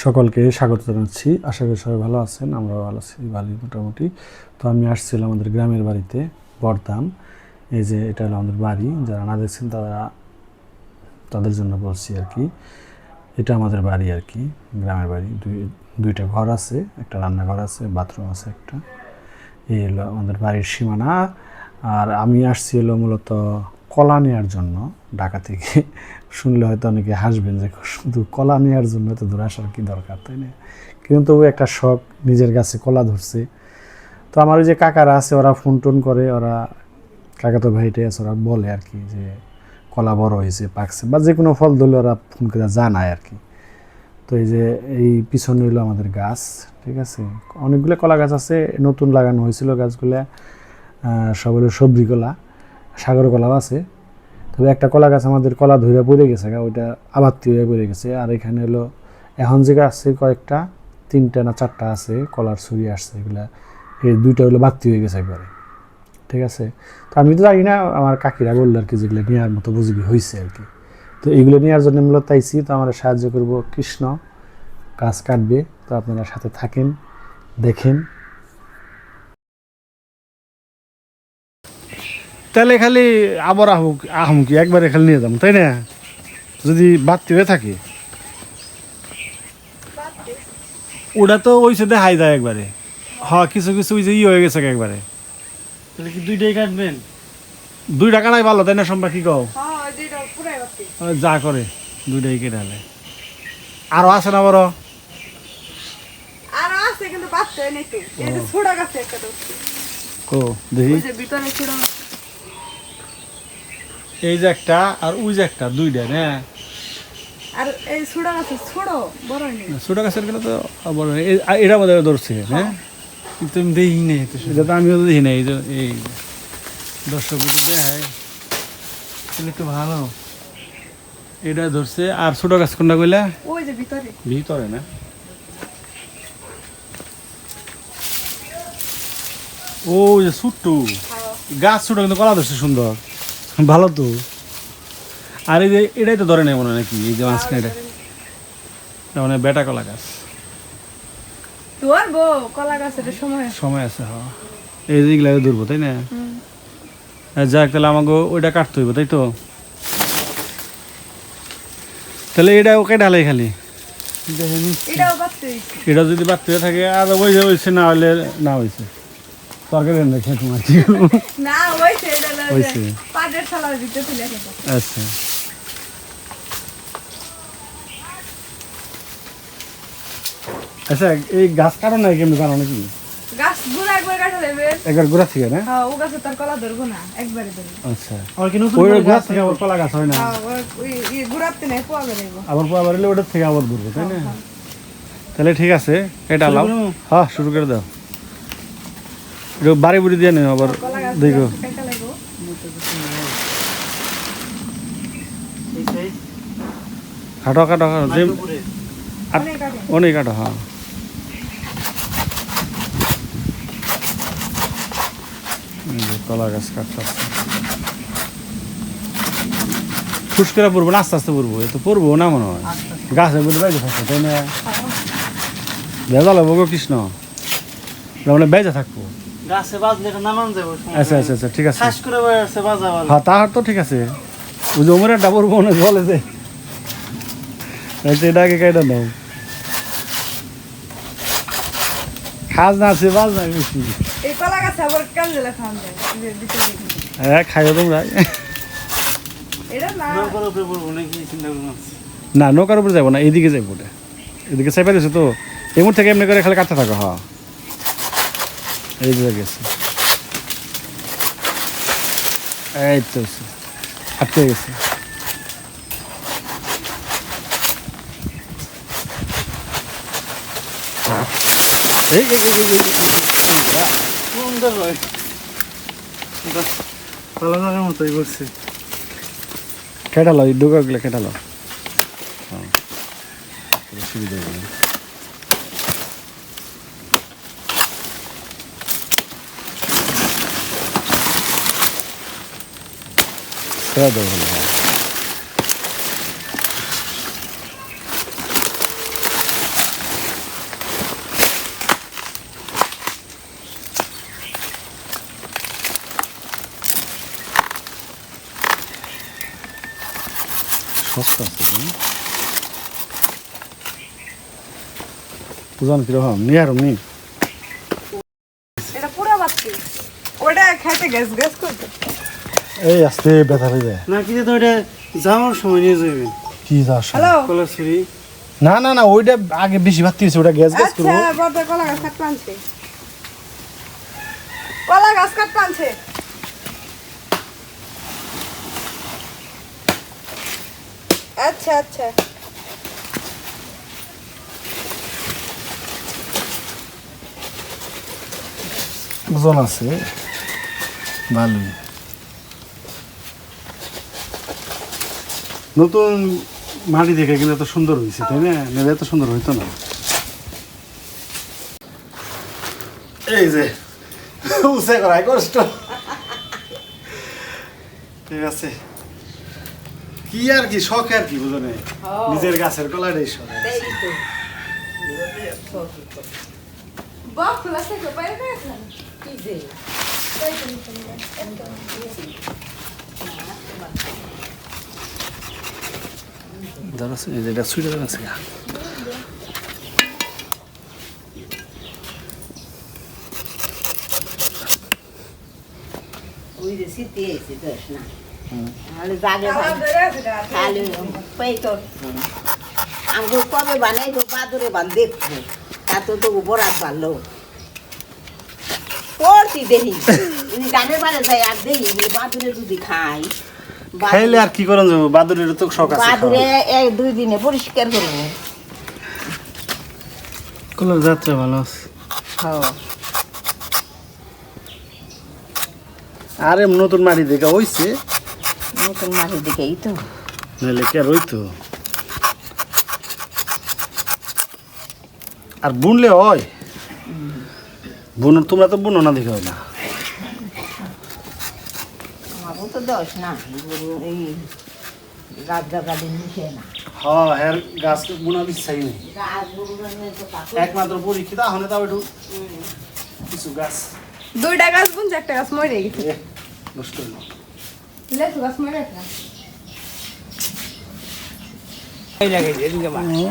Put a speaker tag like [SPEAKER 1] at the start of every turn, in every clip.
[SPEAKER 1] সকলকে স্বাগত জানাচ্ছি। আশা করি সবাই ভালো আছেন, আমরাও ভালো আছি, ভালোই মোটামুটি। তো আমি আসছিলাম আমাদের গ্রামের বাড়িতে বর্তাম এই যে এটা হলো আমাদের বাড়ি, যারা না দেখছেন তারা তাদের জন্য বলছি আর কি। এটা আমাদের বাড়ি আর কি, গ্রামের বাড়ি। দুই, দুইটা ঘর আছে, একটা রান্নাঘর আছে, বাথরুম আছে একটা। এই হলো আমাদের বাড়ির সীমানা। আর আমি আসছি হলো মূলত কলা নেওয়ার জন্য ঢাকা থেকে শুনলে হয়তো অনেকে হাসবেন যে শুধু কলা নেওয়ার জন্য তো দূরে আসার কী দরকার, তাই না? কিন্তু একটা শখ, নিজের কাছে কলা ধরছে। তো আমার ওই যে কাকারা আছে, ওরা ফোন টোন করে, ওরা কাকা তো ভাইটাই আছে, ওরা বলে আর কি যে কলা বড় হয়েছে, পাকছে বা যে কোনো ফল ধরলে ওরা ফোন করে জানায় আর কি। তো এই যে এই পিছনে হইল আমাদের গাছ, ঠিক আছে? অনেকগুলো কলা গাছ আছে, নতুন লাগানো হয়েছিল গাছগুলো সব হলো সবজি কলা। সাগর কলাও আছে। তবে একটা কলা গাছ আমাদের কলা ধরে পড়ে গেছে গা, ওইটা আবাত্তি হয়ে পড়ে গেছে। আর এখানে হলো এখন যে গাছ আছে কয়েকটা তিনটা না চারটা আছে কলার ছড়ি আসছে এগুলা এই দুইটা হলো বাত্তি হয়ে গেছে একবারে। ঠিক আছে? তো আমি তো জানি না আমার কাকিরা বলল আর কি যেগুলো নেওয়ার মতো বুঝবি হয়েছে আর কি। তো এগুলো নেওয়ার জন্য মূলত তাইছি তো আমরা সাহায্য করব কৃষ্ণ গাছ কাটবে। তো আপনারা সাথে থাকেন দেখেন। তাহলে খালি আবার আহুক আহম কি? একবারে খালি নিয়ে যাব তাই না? যদি বাড়তি হয়ে থাকে। ওটা তো ওই সাথে হাই যায় একবারে। হ্যাঁ কিছু কিছু ওই যে ই হয়ে গেছে একবারে।
[SPEAKER 2] তাহলে কি দুইটাই কাটবেন?
[SPEAKER 1] দুই টাকা নাই ভালো তাই না সম্পা কি কও?
[SPEAKER 3] হ্যাঁ ওই দুইটা পুরাই বাতি
[SPEAKER 1] ও, যা করে দুইটাই কেটে হলে আরও আছে না বড়?
[SPEAKER 3] আরও আছে কিন্তু বাচ্চা নেই তো। এই যে ছোড়া গাছে একটা
[SPEAKER 1] দেখি।
[SPEAKER 3] ভিতরে গাছ।
[SPEAKER 1] এই যে একটা আর ওই যে একটা দুইটা না?
[SPEAKER 3] আর এই ছোড়া গাছে ছোড়ো বড় নেই
[SPEAKER 1] ছোট গাছের গেলে তো বড় এটা আমাদের ধরছে হ্যাঁ।
[SPEAKER 2] কিন্তু আমি দেখি নাই তো
[SPEAKER 1] এটা তো আমিও দেখি না এই যে এই দর্শক দেখায়
[SPEAKER 2] তাহলে একটু ভালো।
[SPEAKER 1] এটা ধরছে আর ছোট গাছ কোনটা কইলা?
[SPEAKER 3] ওই যে ভিতরে।
[SPEAKER 1] ভিতরে না? ও যে ছোট্টু
[SPEAKER 3] হ্যাঁ।
[SPEAKER 1] গাছ ছোট কিন্তু কলা ধরছে সুন্দর। ভালো তো। আর এই যে এটাই তো ধরে নেই মনে হয় নাকি এই যে মাঝখানে এটা? মানে বেটা কলা গাছ।
[SPEAKER 3] তোর কলা গাছের সময় আছে।
[SPEAKER 1] সময় আছে হ্যাঁ। এই যে এগুলা ধরবো তাই না?
[SPEAKER 3] হুম।
[SPEAKER 1] যাক তাহলে আমাকে ওইটা কাটতে হইব তাই তো? তাহলে এটা ওকে ডালে খালি। এটা যদি হয়ে থাকে আর ওই হয়েছে না হলে না হয়েছে তরকারি কি?
[SPEAKER 3] না ওইছে এটা
[SPEAKER 1] হইছে।
[SPEAKER 3] পাটের থালার ভিতরে তুলে খেতে
[SPEAKER 1] আচ্ছা। আচ্ছা এই গাছ কারণ নাই কেমন জানো নাকি?
[SPEAKER 3] গাছ গুড়া একবার কাটা দেবে
[SPEAKER 1] একবার গোড়া থেকে না?
[SPEAKER 3] হ্যাঁ ও গাছে তার কলা ধরবো না একবারে ধরবো।
[SPEAKER 1] আচ্ছা।
[SPEAKER 2] আর কি নতুন
[SPEAKER 1] ওই
[SPEAKER 2] গাছ
[SPEAKER 1] থেকে আবার কলা গাছ হয় না?
[SPEAKER 3] হ্যাঁ ওই- ওই গুড়াতে নেই পোয়া বেরোবো
[SPEAKER 1] আবার পর আবার এলে থেকে আবার ঘুরবো তাই না? তাহলে ঠিক আছে এটা লাও? হ্যাঁ শুরু করে দাও। একটু বাড়ি বুড়ি দিয়ে নেও আবার
[SPEAKER 3] গাছ
[SPEAKER 1] দেখো
[SPEAKER 3] কাটো
[SPEAKER 1] কাটো, যে
[SPEAKER 3] অনেক
[SPEAKER 1] কাটো হ্যাঁ। কলা গাছ কাটতে ফুসকেরা পড়ব না, আস্তে আস্তে পড়ব, এ তো পড়ব না মনে হয়। মধ্যে বেজে থাকব, তাই না? ভেজাল হব কৃষ্ণ। মানে বেজে থাকব।
[SPEAKER 2] গাছে বাজলে এটা নামান যাব
[SPEAKER 1] আচ্ছা আচ্ছা আচ্ছা ঠিক আছে।
[SPEAKER 2] খাস করে বেড়াচ্ছে বাজা বাজা।
[SPEAKER 1] হ্যাঁ তাহার তো ঠিক আছে। ওই যে ওমরের ডাবর বোনে বলে যে এটা আগে কাইটা নাও। খাজ না আছে বাজ না বেশি
[SPEAKER 3] এই কলা গাছে আবার কাল দিলে খাওয়া যায় এই যে ভিতরে দিকে।
[SPEAKER 1] হ্যাঁ খাইও তোমরা।
[SPEAKER 3] এটা না।
[SPEAKER 2] নৌকার উপরে পড়ব নাকি চিন্তা করলাম
[SPEAKER 1] না। নৌকার উপরে যাব না এইদিকে যাব ওটা এদিকে চাইপা দিছো তো। এমন থেকে এমনি করে খালি কাটতে থাকো হ্যাঁ। এই যে গেছে। এই তো। আটকে গেছে।
[SPEAKER 2] সুন্দর হয়। মতোই বলছি।
[SPEAKER 1] কেটালো এই ডোকাগুলো কেটালো হ্যাঁ সুবিধা ছেড়ে দেবো বলে সস্তা ওজন কীরকম নিয়ে আর নি
[SPEAKER 3] এটা পুরো বাচ্চি ওটা খেতে গ্যাস গ্যাস করতে
[SPEAKER 1] এই আস্তে ব্যথা হয়ে যায়
[SPEAKER 2] না কি তো এটা যাওয়ার সময় নিয়ে যাবেন
[SPEAKER 1] কি
[SPEAKER 3] হ্যালো
[SPEAKER 2] কলার ছুরি।
[SPEAKER 1] না না না ওইটা আগে বেশি ভাত দিয়েছে ওটা গ্যাস গ্যাস করব।
[SPEAKER 3] আচ্ছা বড় কলা গাছ কাটতে আনছে। কলা গাছ কাটতে আনছে। আচ্ছা আচ্ছা।
[SPEAKER 1] ওজন আছে। ভালোই। নতুন মাটি দেখে কিন্তু এত সুন্দর হয়েছে তাই না? নাহলে এত সুন্দর হইতো না। এই যে উসে করাই কষ্ট। ঠিক আছে। কি আর কি শখ আর কি বুঝো নিজের গাছের কলাটাই শখ।
[SPEAKER 3] থেকে কি যে
[SPEAKER 1] যারা আছে এই যে এটা সুইটার আছে
[SPEAKER 4] ওই যে শীতে এসে দোষ না তাহলে জাগে
[SPEAKER 3] কালা
[SPEAKER 4] ভাই
[SPEAKER 3] ধরে আছে গাছ
[SPEAKER 4] খালি পাই তোর? আমাকে কবে বানাই তো বাদুরে বান দেখব তা তো বরাত ভালো করতি দেখি গানের বারে যায় আর দেখি বাদুরে যদি খাই।
[SPEAKER 1] খাইলে আর কি করেন যাব? বাদুরের তো শখ আছে
[SPEAKER 4] বাদুরে দুই দিনে পরিষ্কার করব
[SPEAKER 2] কলার যাত্রা ভালো আছে।
[SPEAKER 1] আরে নতুন মাটি দেখা হইছে?
[SPEAKER 4] নতুন মাঠের দিকেই তো।
[SPEAKER 1] নাহলে কে রইতো আর বুনলে হয়? বুন তোমরা তো বুনো না দেখে হয় না।
[SPEAKER 4] না এই গাছ গাছালি মিশে না।
[SPEAKER 1] হ্যাঁ হ্যাঁ গাছ বুনার ইচ্ছাই নেই একমাত্র পরীক্ষিত হনে তাও একটু কিছু গাছ।
[SPEAKER 3] দুইটা গাছ বুনছে একটা গাছ মরে গেছে।
[SPEAKER 1] নষ্ট হইল
[SPEAKER 3] লেচু গাছ মরে গেছে। না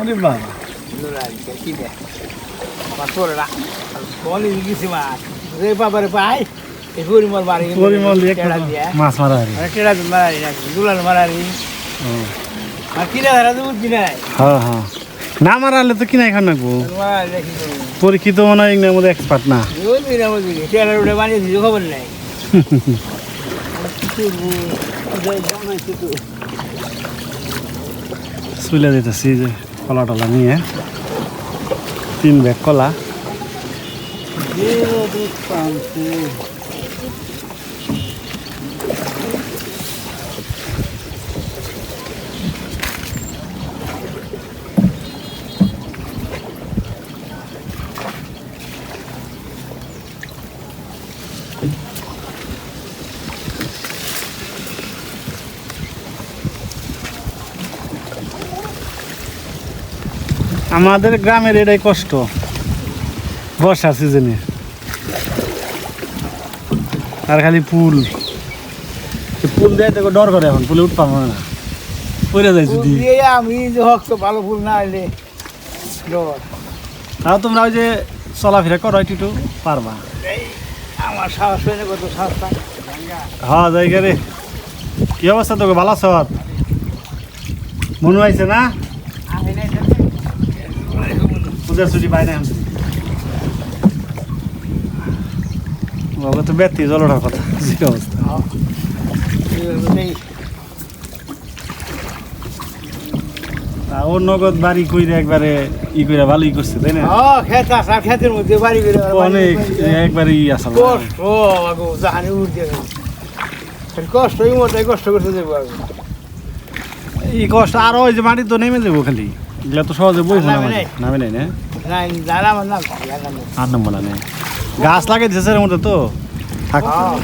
[SPEAKER 1] ওরে বাবা।
[SPEAKER 5] বাবারে পাই পরিমল বাড়ি
[SPEAKER 1] পরিমল মাছ মারা
[SPEAKER 5] মারারি নাকি দুলাল মারারি আর কিনা ধারা বুঝছি নাই।
[SPEAKER 1] হ্যাঁ হ্যাঁ। না মারালে তো কিনা খান নাকবো। পরীক্ষিত মনে হয় এগুলোর মধ্যে এক্সপার্ট না।
[SPEAKER 5] কেডা উঠে বানিয়ে দিছো খবর নাই।
[SPEAKER 1] চুলে দিতেছি যে কলা টলা নিয়ে। তিন ব্যাগ কলা। আমাদের গ্রামের এটাই কষ্ট বর্ষার সিজনে আর খালি পুল পুল দেয় তোকে ডর করে এখন পুলে উঠতে পারব না। পড়ে যায় যদি।
[SPEAKER 5] আমি যে হক তো ভালো ফুল না ডর।
[SPEAKER 1] তাও তোমরা ওই যে চলাফেরা করো একটু পারবা।
[SPEAKER 5] আমার সাহস হয় কত সাহস
[SPEAKER 1] হ্যাঁ রে। কি অবস্থা তোকে? ভালো আছো? মনে হয়েছে না? পূজার ছুটি পাই না এখন বাবা তো ব্যক্তি জলটার কথা যে অবস্থা? তা ও নগদ বাড়ি কইরে একবারে ই কইরা ভালোই করছে তাই না?
[SPEAKER 5] খেত আসা খেতের মধ্যে বাড়ি
[SPEAKER 1] অনেক একবারে ই
[SPEAKER 5] কষ্ট আগো জাহানি উঠতে কষ্ট এই মতো কষ্ট করতে যাব আগে
[SPEAKER 1] এই কষ্ট আর ওই যে মাটি তো নেমে যাব খালি। এগুলা তো সহজে বই
[SPEAKER 5] নাই।
[SPEAKER 1] নামে নাই না?
[SPEAKER 5] নাই জানা আমার নাম জানা নেই।
[SPEAKER 1] আর নাম বলা নেই গাছ লাগাই দিয়েছে মধ্যে তো থাক
[SPEAKER 5] হ্যাঁ।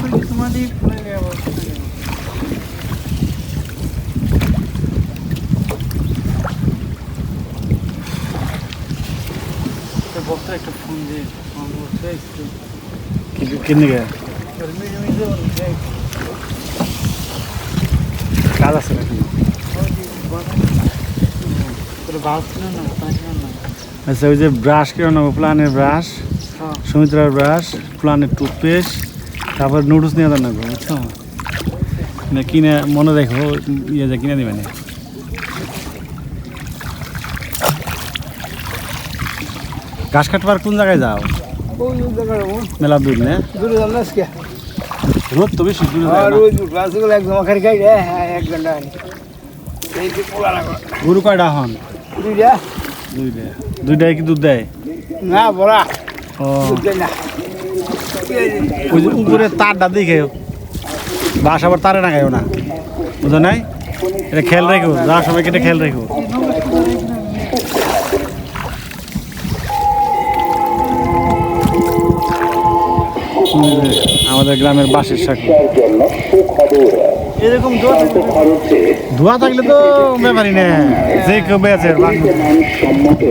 [SPEAKER 2] বক্তা একটা ফোন দিয়ে ফোন করতে একটু
[SPEAKER 1] কিনে গে
[SPEAKER 2] না না
[SPEAKER 1] আচ্ছা ওই যে ব্রাশ কেন নেব? প্লানের ব্রাশ
[SPEAKER 2] হ্যাঁ।
[SPEAKER 1] সুমিত্রার ব্রাশ প্লানের টুথপেস্ট তারপর নুডলস নিয়ে দেন না গো বুঝছ? না কিনে মনে রেখো ইয়ে যে কিনে দিবেন। ঘাস কাটবার কোন জায়গায় যাও? মেলা দূর না?
[SPEAKER 5] দূরে যাম না আজকে।
[SPEAKER 1] রোদ তো বেশি দূরে যায় না।
[SPEAKER 5] খাই হ্যাঁ এক ঘণ্টা হয়
[SPEAKER 1] গরু কয়টা হন?
[SPEAKER 5] দুইটা।
[SPEAKER 1] দুইটা। দুইটায় কি দুধ দেয়?
[SPEAKER 5] না বড়া।
[SPEAKER 1] ও। ওই যে উপরে তারটা দেখে বাস আবার তারে না খাইও না। বুঝো নাই? এটা খেয়াল রেখো যাওয়ার সময় এটা খেয়াল রেখো। আমাদের গ্রামের বাসের শাক।
[SPEAKER 2] এরকম দোয়া
[SPEAKER 1] ধোয়া থাকলে তো ব্যাপারই না। যে কেউ বেঁচে
[SPEAKER 6] সম্মত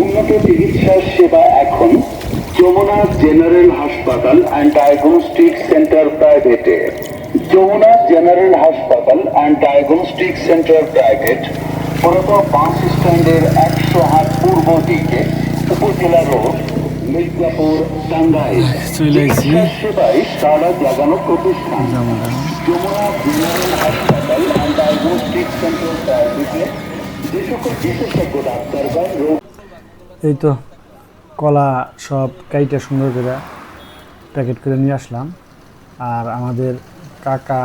[SPEAKER 6] উন্নত চিকিৎসা সেবা এখন যমুনা জেনারেল হাসপাতাল অ্যান্ড ডায়াগনস্টিক সেন্টার প্রাইভেটে যমুনা জেনারেল হাসপাতাল অ্যান্ড ডায়াগনস্টিক সেন্টার প্রাইভেট মূলত বাস স্ট্যান্ডের একশো হাত পূর্ব দিকে উপজেলা রোড মির্জাপুর টাঙ্গাইল।
[SPEAKER 1] চলে
[SPEAKER 6] সেবায় তারা জাগানো প্রতিষ্ঠান। যমুনা জেনারেল হাসপাতাল অ্যান্ড ডায়াগনস্টিক সেন্টার প্রাইভেটে যে সকল বিশেষজ্ঞ ডাক্তারগণ রোগ
[SPEAKER 1] এই তো কলা সব কাইটা সুন্দর করে প্যাকেট করে নিয়ে আসলাম। আর আমাদের কাকা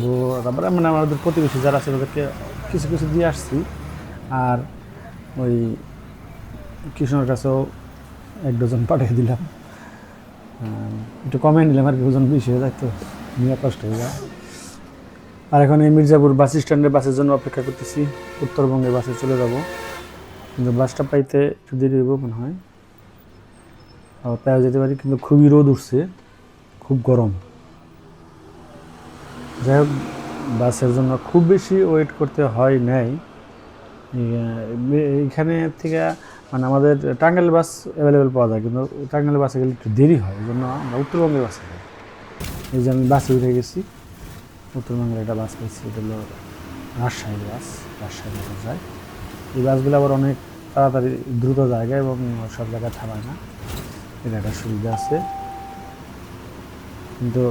[SPEAKER 1] বউ তারপরে মানে আমাদের প্রতিবেশী যারা আছে তাদেরকে কিছু কিছু দিয়ে আসছি। আর ওই কৃষ্ণর কাছেও এক ডজন পাঠিয়ে দিলাম। একটু কমে নিলাম আর কি, ওজন বেশি হয়ে যায় তো, নিয়ে কষ্ট হয়ে যায়। আর এখন এই মির্জাপুর বাস স্ট্যান্ডে বাসের জন্য অপেক্ষা করতেছি উত্তরবঙ্গে বাসে চলে যাব। কিন্তু বাসটা পাইতে একটু দেরি হইব মনে হয়। আবার পেয়ে যেতে পারি, কিন্তু খুবই রোদ উঠছে, খুব গরম। যাই হোক, বাসের জন্য খুব বেশি ওয়েট করতে হয় নাই। এইখানে থেকে মানে আমাদের টাঙ্গাইল বাস অ্যাভেলেবেল পাওয়া যায়, কিন্তু টাঙ্গাইল বাসে গেলে একটু দেরি হয়, এই জন্য আমরা উত্তরবঙ্গের বাসে যাই। এই যে আমি বাসে উঠে গেছি, উত্তরবঙ্গের একটা বাস পেয়েছি, এটা হলো রাজশাহী বাস, রাজশাহী বাসে যায় এই বাসগুলো আবার অনেক তাড়াতাড়ি দ্রুত জায়গায় এবং সব জায়গায় থামায় না এটা একটা সুবিধা আছে। কিন্তু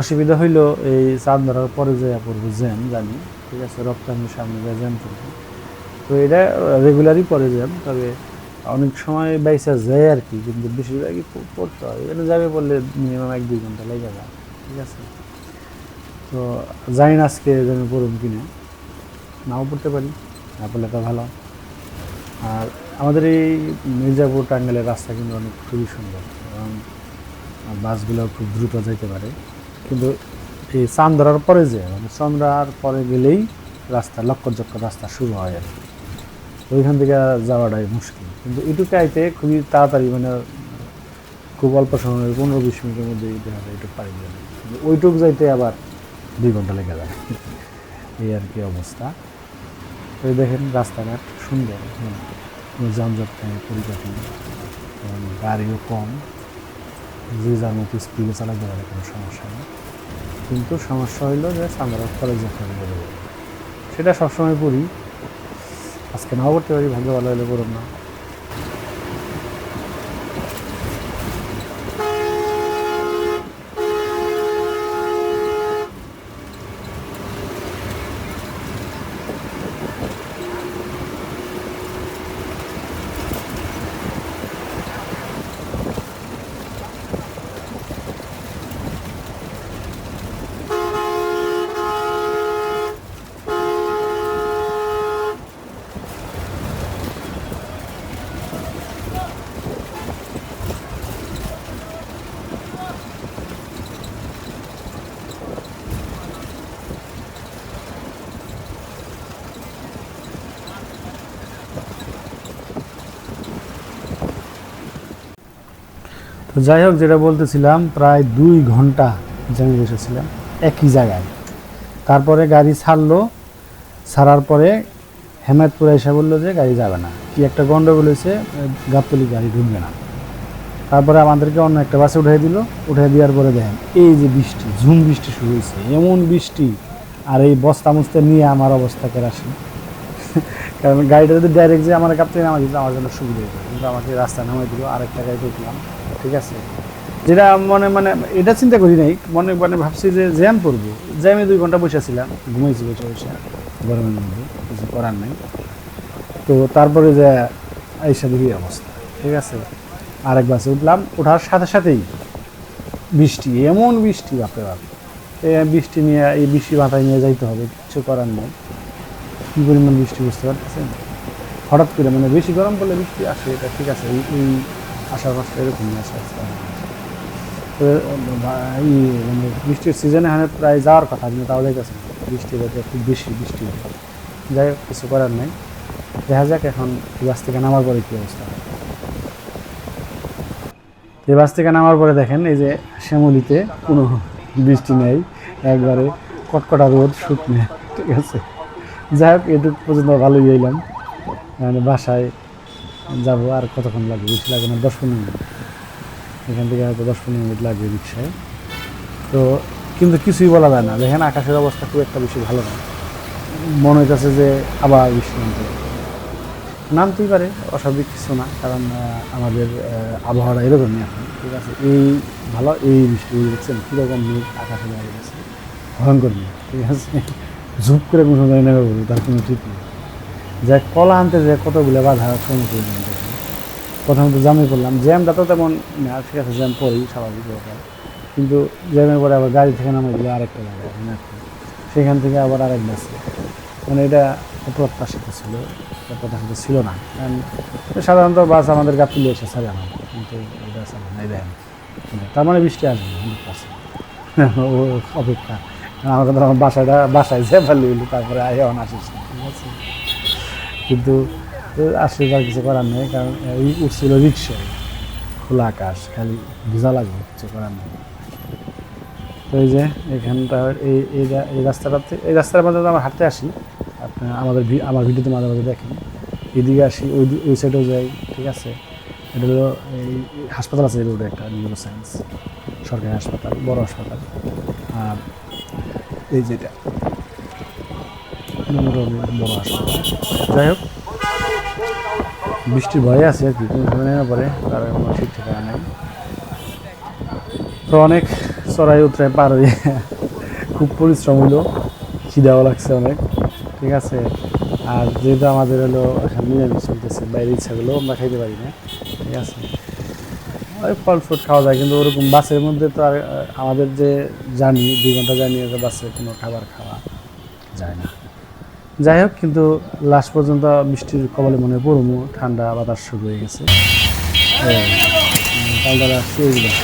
[SPEAKER 1] অসুবিধা হইল এই চাঁদ ধরার পরে যে পড়ব জ্যাম, জানি, ঠিক আছে, রপ্তানির সামনে জ্যাম পড়ব। তো এটা রেগুলারই পরে যান, তবে অনেক সময় বাইসা যায় আর কি, কিন্তু বেশিরভাগই পড়তে হয়। এখানে যাবে বললে মিনিমাম এক দুই ঘণ্টা লেগে যায়, ঠিক আছে? তো জানি না আজকে জ্যামে পড়ুন কিনে, নাও পড়তে পারি, না পড়লে তো ভালো। আর আমাদের এই মির্জাপুর টাঙ্গাইলের রাস্তা কিন্তু অনেক খুবই সুন্দর, এবং বাসগুলো খুব দ্রুত যেতে পারে। কিন্তু এই চান ধরার পরে যে মানে চন্দ্রার পরে গেলেই রাস্তা লক্করজক্কর রাস্তা শুরু হয় আর কি। ওইখান থেকে যাওয়াটাই মুশকিল। কিন্তু এটুকু আইতে খুবই তাড়াতাড়ি মানে খুব অল্প সময় পনেরো বিশ মিনিটের মধ্যে দেখা যায় এটুকু যাবে কিন্তু ওইটুক যাইতে আবার দুই ঘণ্টা লেগে যায়। এই আর কি অবস্থা। ওই দেখেন রাস্তাঘাট সুন্দর হুম। কোনো যানজট নেই পরিকাঠি এবং গাড়িও কম। যে যার মতো স্পিডে চালাতে পারে, কোনো সমস্যা নেই। কিন্তু সমস্যা হইল যে পরে যেতে হবে সেটা সবসময় পড়ি। আজকে নাও করতে পারি ভাগ্য ভালো হলে করুন না। যাই হোক, যেটা বলতেছিলাম, প্রায় দুই ঘণ্টা জেনে বসেছিলাম একই জায়গায়। তারপরে গাড়ি ছাড়লো, ছাড়ার পরে হেমায়তপুর এসে বলল যে গাড়ি যাবে না। কি একটা গন্ডগোল হয়েছে, গাবতলি গাড়ি ঢুকবে না। তারপরে আমাদেরকে অন্য একটা বাসে উঠিয়ে দিল। উঠিয়ে দেওয়ার পরে দেখেন, এই যে বৃষ্টি, ঝুম বৃষ্টি শুরু হয়েছে, এমন বৃষ্টি। আর এই বস্তা মুস্তে নিয়ে আমার অবস্থা কেরাসি কারণ গাড়িটা যদি ডাইরেক্ট যে আমার কাপ থেকে নামাই দিত আমার জন্য সুবিধা হতো কিন্তু আমাকে রাস্তা নামাই দিল, আরেকটা গাড়িতে উঠলাম ঠিক আছে? যেটা মনে মানে এটা চিন্তা করি নাই। মনে মানে ভাবছি যে জ্যাম পড়ব জ্যামে দুই ঘণ্টা বসেছিলাম ঘুমাইছি বসে বসে। গরমের মধ্যে, কিছু করার নেই। তো তারপরে যে এইসব দেখি অবস্থা, ঠিক আছে? আরেক বাসে উঠলাম, ওঠার সাথে সাথেই বৃষ্টি, এমন বৃষ্টি বাপ। এই বৃষ্টি নিয়ে, এই বৃষ্টি মাথায় নিয়ে যাইতে হবে, কিছু করার নেই। কী পরিমাণ বৃষ্টি, বুঝতে পারতেছেন? হঠাৎ করে মানে বেশি গরম পড়লে বৃষ্টি আসে, এটা ঠিক আছে। এই এই আসার পাশটা এরকমই আসে। তো এই মানে বৃষ্টির সিজনে এখানে প্রায় যাওয়ার কথা, কিন্তু তাও যাইতেছে বৃষ্টি হতে খুব বেশি বৃষ্টি হয়। যাই হোক, কিছু করার নাই। দেখা যাক এখন এই বাস থেকে নামার পরে কী অবস্থা এই বাস থেকে নামার পরে দেখেন, এই যে শ্যামলিতে কোনো বৃষ্টি নেই, একবারে কটকটা রোদ, শুকনো, ঠিক আছে। যাই হোক, এটুকু পর্যন্ত ভালোই এলাম মানে বাসায় যাব আর কতক্ষণ লাগবে? বেশি লাগবে না, দশ পনেরো মিনিট। এখান থেকে হয়তো দশ পনেরো মিনিট লাগবে রিক্সায়। তো কিন্তু কিছুই বলা যায় না। দেখেন আকাশের অবস্থা খুব একটা বেশি ভালো না। মনে হইতেছে যে আবার বৃষ্টি নামতে। নামতেই পারে, অস্বাভাবিক কিছু না, কারণ আমাদের আবহাওয়াটা এরকমই এখন। ঠিক আছে? এই ভালো, এই বৃষ্টি দেখছেন কীরকম মেঘ আকাশে দাঁড়িয়ে গেছে? ভয়ঙ্কর মেঘ। ঠিক আছে? ঝুপ করে কোনো নেমে পড়বে, তার কোনো ঠিক নেই। যে কলা আনতে যে কতগুলো বাধা সম্মুখীন হলাম প্রথমে তো জ্যামে পড়লাম। জ্যামটা তো তেমন ঠিক আছে, জ্যাম পরেই স্বাভাবিক ব্যাপার। কিন্তু জ্যামের পরে আবার গাড়ি থেকে নামে দিলে আরেকটা একটা। সেখান থেকে আবার আরেক বাসে। মানে এটা অপ্রত্যাশিত ছিল অপ্রত্যাশিত ছিল না। কারণ সাধারণত বাস আমাদের গাপিলে এসে ছাড়ে আমার কিন্তু এটা ছাড়ে না। দেখেন তার মানে বৃষ্টি আসবে হান্ড্রেড পার্সেন্ট ও অপেক্ষা। আমার বাসাটা, বাসায় যে ফেলে তারপরে আয় অন আসিস ঠিক আছে? কিন্তু আসলে তার কিছু করার নেই, কারণ এই উঠছিল রিক্সায় খোলা আকাশ, খালি ভিজা লাগবে কিছু করার নেই। তো এই যে এখানটা, এই এই রাস্তাটাতে, এই রাস্তার মাঝে আমরা হাঁটতে আসি। আপনার আমাদের আমার ভিডিওতে মাঝে মাঝে দেখেন। এদিকে আসি, ওই ওই সাইডেও যাই, ঠিক আছে? এটা হলো এই হাসপাতাল আছে রোডে একটা নিউরো সায়েন্স সরকারি হাসপাতাল, বড় হাসপাতাল। আর এই যেটা নম্বর যাই হোক বৃষ্টির ভয়ে আছে আর কি সময় নেমে পরে তার কোনো ঠিক ঠিকানা নেই। তো অনেক চড়াই উতরাই পার হয়ে খুব পরিশ্রম হলো খিদাও লাগছে অনেক, ঠিক আছে। আর যেহেতু আমাদের হলো এখন নিরামিষ চলতেছে বাইরের ইচ্ছাগুলো আমরা খাইতে পারি না, ঠিক আছে। ওই ফল ফ্রুট খাওয়া যায়, কিন্তু ওরকম বাসের মধ্যে তো আর, আমাদের যে জানি, দুই ঘণ্টা জানি যে বাসে কোনো খাবার খাওয়া যায় না। যাই হোক, কিন্তু লাস্ট পর্যন্ত বৃষ্টির কবলে মনে পড়মু ঠান্ডা বাতাস শুরু হয়ে গেছে। শুরু হয়ে গেছে।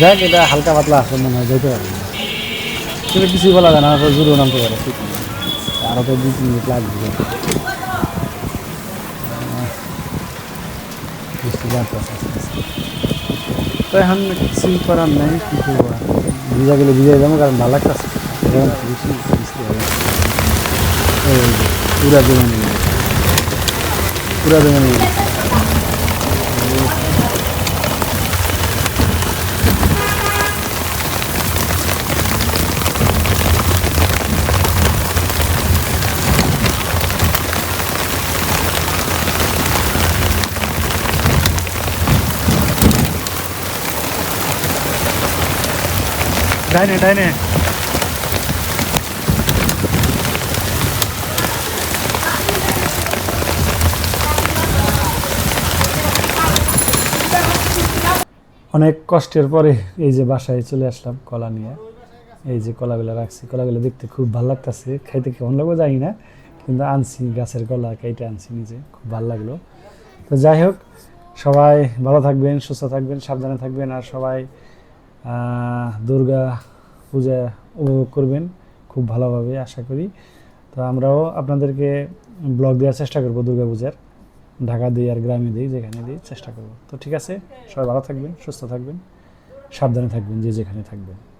[SPEAKER 1] যাই হোক, এটা হালকা পাতলা আসলে মনে হয় যেতে পারবে কিন্তু কিছুই বলা যায় না জোরেও নামতে পারে, ঠিক নেই। আরও তো দুই, তিন মিনিট লাগবে। তো এখন কিছুই করার নেই, কি করব ভিজা গেলে ভিজে যাব, কারণ ভালো লাগতেছে। বেশি বৃষ্টি হবে এই যে, পুরা জমে নিয়ে গেছে পুরা অনেক কষ্টের পরে এই যে বাসায় চলে আসলাম কলা নিয়ে। এই যে কলাগুলো রাখছি। কলাগুলো দেখতে খুব ভালো লাগতেছে। খাইতে কেমন লাগবে জানি না, কিন্তু আনছি, গাছের কলা কেটে আনছি নিজে। খুব ভালো লাগল। তো যাই হোক, সবাই ভালো থাকবেন, সুস্থ থাকবেন, সাবধানে থাকবেন আর সবাই দুর্গা পূজা উপভোগ করবেন খুব ভালোভাবে, আশা করি। তো আমরাও আপনাদেরকে ব্লগ দেওয়ার চেষ্টা করব দুর্গা পূজার। ঢাকা দিই আর গ্রামে দিই, যেখানে দিই, চেষ্টা করব। তো ঠিক আছে, সবাই ভালো থাকবেন, সুস্থ থাকবেন, সাবধানে থাকবেন, যে যেখানে থাকবেন।